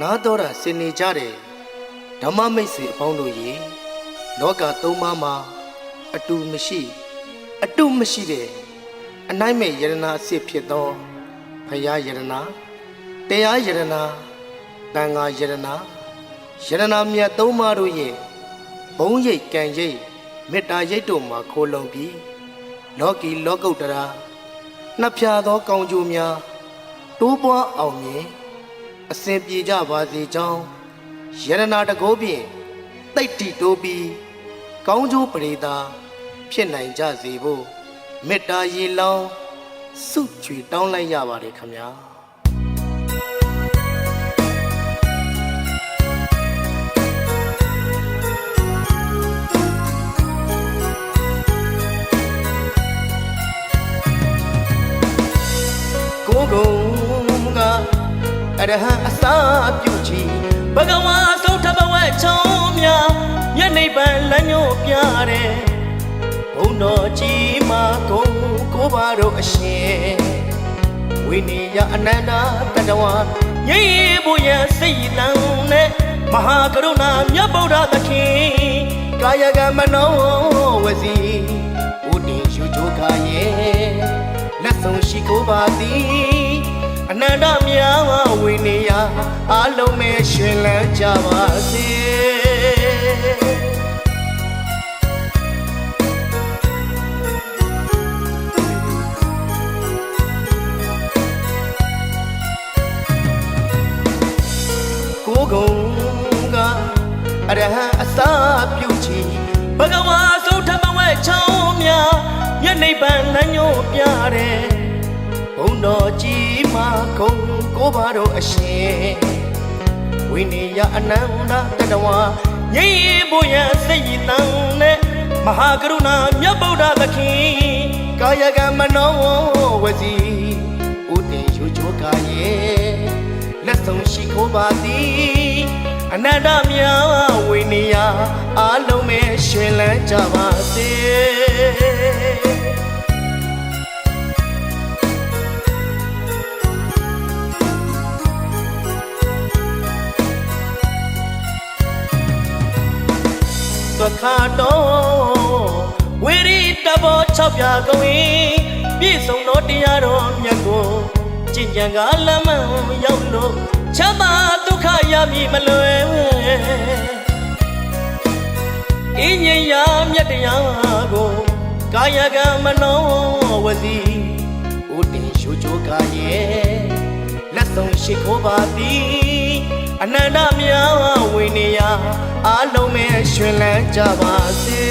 နားတော်တာစင်နေကြတယ်ဓမ္မမိတ်ဆွေအပေါင်းတို့ရေလောကသုံးပါးမှာအတူမရှိ အတုမရှိတဲ့အနိုင်မဲ့ယရနာအစ်စ်ဖြစ်သောဖရာယရနာတရားယရနာတန်ဃာယရနာယရနာမြတ်သုံးပါးတို့ရဲ့ဘုံရိတ်ကံရိတ်မေတ္တာရိတ်တို့မှာခိုးလုံပြီးလောကီလောကုတ္တရာနှစ်ဖြာသောကောင်းကျိုးများတိုးပွားအောင်မြင် အစဉ်ပြေကြပါစေကြောင်းယရနာတကောဖြင့်တိတ်တီတိုးပြီးကောင်းကျိုးပရိသာဖြစ်နိုင်ကြစေဖို့မေတ္တာရေလောင်းစုချွေတောင်းလိုက်ရပါတယ်ခမညာ ရဟံအစာပြုချီဘဂဝါဆုံးထဘဝချောင်းများညနေပန်လမ်းညို့ပြတဲ့ဘုံတော်ကြီးမာကုံကိုပါတို့အရှင်ဝိနည်းယအနန္တတတဝါငြိမ်ဖို့ရစိတ်တန်နဲ့မဟာကရုဏာမြတ်ဗုဒ္ဓသခင်ကာယကမနောဝစီဥတီရှုချိုကာရဲ့လက်ဆုံးရှိကိုပါသည် အနန္တမြာဝိနည်းယအလုံးမဲ့ရှင်လန်းကြပါစေကိုယ်ကုံကအရဟံအစာပြုချီဘဂဝါဆုံးထမဝဲချောင်းများညနေပန်လမ်းညို့ပြတဲ့ဘုံတော်ကြီး မာကုံကိုပါတော့အရှင်ဝိနည်းယအနန္တတတဝါငြိမ်ဖို့ရစိတ်တန်နဲ့မဟာကရုဏာမြတ်ဗုဒ္ဓသခင်ကာယကမနောဝစီဥတည်ယူချိုကာရဲ့လက်ဆုံးရှိခိုးပါသည်အနန္တမြာဝိနည်းယအလုံးမဲ့ရှင်လန်းကြပါစေ သခါတော်ဝိရိတဘော၆ပြကုံ၏ပြည့်စုံသောတရားတော်မြတ်ကိုကျင့်ကြံကလမ်းမှန်ရောက်လို့ချမ်းသာဒုက္ခရမည်မလွယ်အင်းငြိမ်ရာမြတ်တရားကိုကာယကံမနောဝစီဥတင်ရှုချိုကာရဲ့လက်ဆုံးရှိခိုးပါသည်အနန္တမြာဝိနည်းယ အလုံးမဲ့ရှင်လန်းကြပါစေ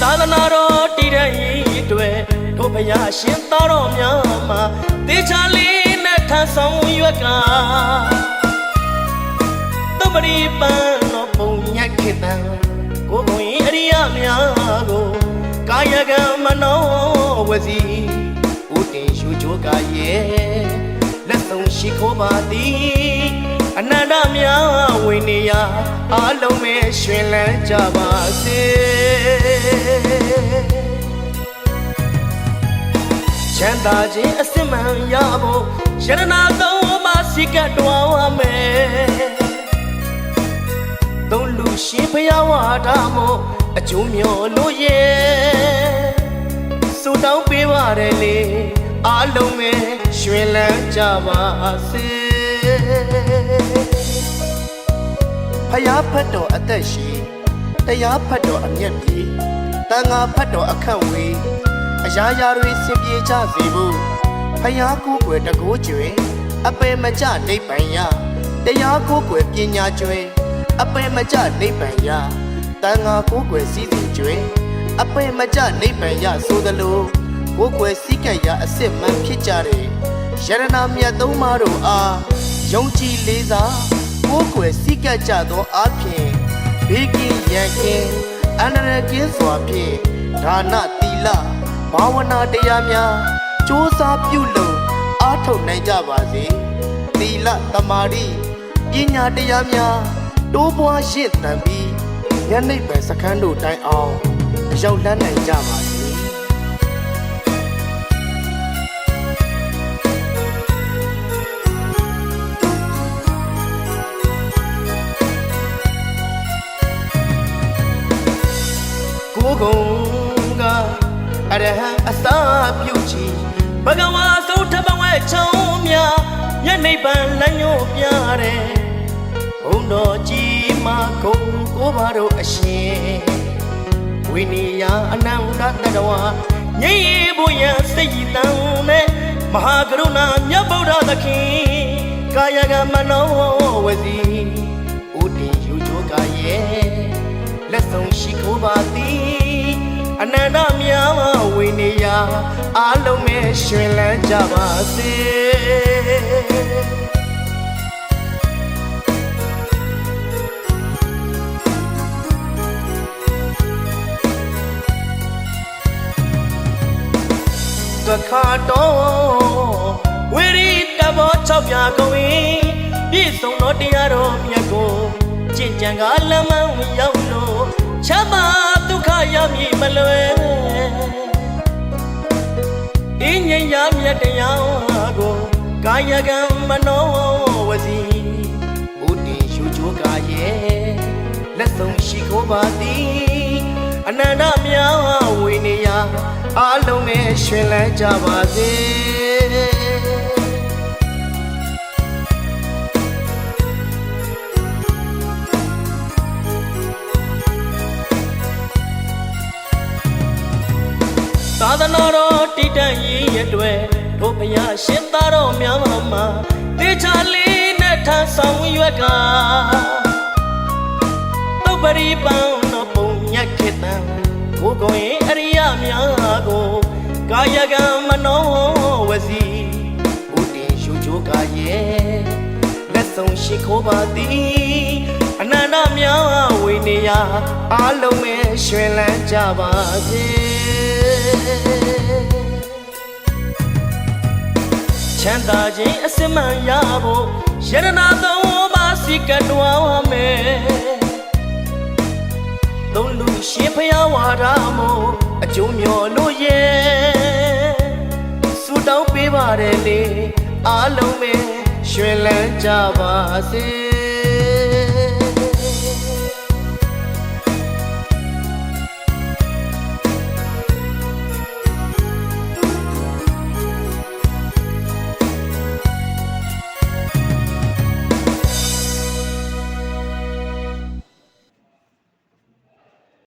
သာသနာတော်တည်တဲ့ဤအတွက်တို့ဘုရားရှင်သားတော်များမှာတေချာလေးနဲ့ထဆောင်ရွက်ကသပရိပန်တော်ပုံညက်ခေတံကိုယ်ကိုယ်အရိယများကိုကာယကံမ နောဝစီဥတင်ရှုချိုကာရဲ့လက်ဆုံးရှိခိုးပါသည်အနန္တမြာဝိနည်းယအလုံးမဲ့ရှင်လန်းကြပါစေချမ်းသာခြင်းအစစ်မှန်ရဖို့ယရနာသုံးပါးစိကတ်တော်ဝမယ်သုံးလူရှင်ဖျားဝါဒမို့အကျိုးမျောလို့ရဲ့ စူတောင်းပေးပါတယ်လေအားလုံးပဲရွှင်လန်းကြပါစေဖယားဖတ်တော်အသက်ရှိတရားဖတ်တော်အမျက်ပြေတန်ဃာဖတ်တော်အခန့်ဝေးအရာရာတွေစင်ပြေကြစေဖို့ဖယားကိုယ်ွယ်တကိုးကျွယ်အပေမကြနိဗ္ဗာန်ရတရားကိုယ်ွယ်ပညာကျွယ်အပေမကြနိဗ္ဗာန်ရတန်ဃာကိုယ်ွယ်စည်းစိမ်ကျွယ် အပေမကြနိဗ္ဗာန်ရဆိုသလိုကိုယ်ွယ်စည်းကပ်ရာအစစ်မှန်ဖြစ်ကြတဲ့ယရနာမြတ်သုံးပါးတို့အားယုံကြည်လေးစားကိုယ်ွယ်စိတ်ကပ်ကြသောအဖြစ်ဘေးကင်းရန်ကင်းအန္တရာယ်ကင်းစွာဖြင့်ဒါနသီလဘာဝနာတရားများစ조사ပြုလုပ်အားထုတ်နိုင်ကြပါစေသီလသမာဓိပညာတရားများတိုးပွားရင့်တန်ပြီးမြတ်နိဗ္ဗာန်စခန်းတို့တိုင်အောင် ရောက်လန်းနိုင်ကြပါစေကိုကုံကအရဟံအစာပြုတ်ချီဘဂဝါသုထဘဝဲချောင်းများမြတ်နိဗ္ဗာန်လမ်းညွှန်ပြတယ်ဘုံတော်ကြီးမှာကုံကိုပါတော့အရှင် ဝိနည်းယအနန္တတတဝါငြိမ်းရဖို့ရန်စိတ်တန်နဲ့မဟာကရုဏာမြတ်ဗုဒ္ဓသခင်ကာယကမနောဝစီဥတည်ယူကြကရဲ့လက်ဆုံးရှိခိုးပါသည်အနန္တမြာဝိနည်းယအလုံးမဲ့ရှင်လန်းကြပါစေ ခါတော့ဝိရိတဘော၆ပြကုန်ရင်ပြည့်စုံတော့တရားတော်မြတ်ကိုကြင်ကြံကလမ်းမရောက်လို့ချမ်းသာဒုက္ခရမည်မလွယ်အင်းငြိမ်းရမြတ်တရားကိုကာယကံမနောဝစီဘုဒ္ဓရှုချိုးကာရဲ့လက်ဆုံးရှိခိုးပါသည်အနန္တမြာဝိနေယ အလုံးနဲ့ရှင်လန်းကြပါစေသာသနာတော်တည်တံ့ရေးရတဲ့တို့ဘုရားရှင်သားတော်များမှာတေချာလေးနဲ့ထမ်းဆောင်ရွက်ကသုပရိပန် ကာယကံမနောဝစီဘုတင်ရှုချိုးကာရဲ့လက်ဆုံးရှိခိုးပါသည်အနန္တမြာဝိနေယအလုံးမဲ့ရွှင်လန်းကြပါစေချမ်းသာခြင်းအစစ်မှန်ရဖို့ယရနာသုံးပါးစီကတ်တော်ဝမယ်သုံးလူရှင်ဖျားဝါဒမို့အကျိုးမျော်လို့ တောင်းပေးပါတယ်လေအားလုံးပဲရွှင်လန်းကြပါစေ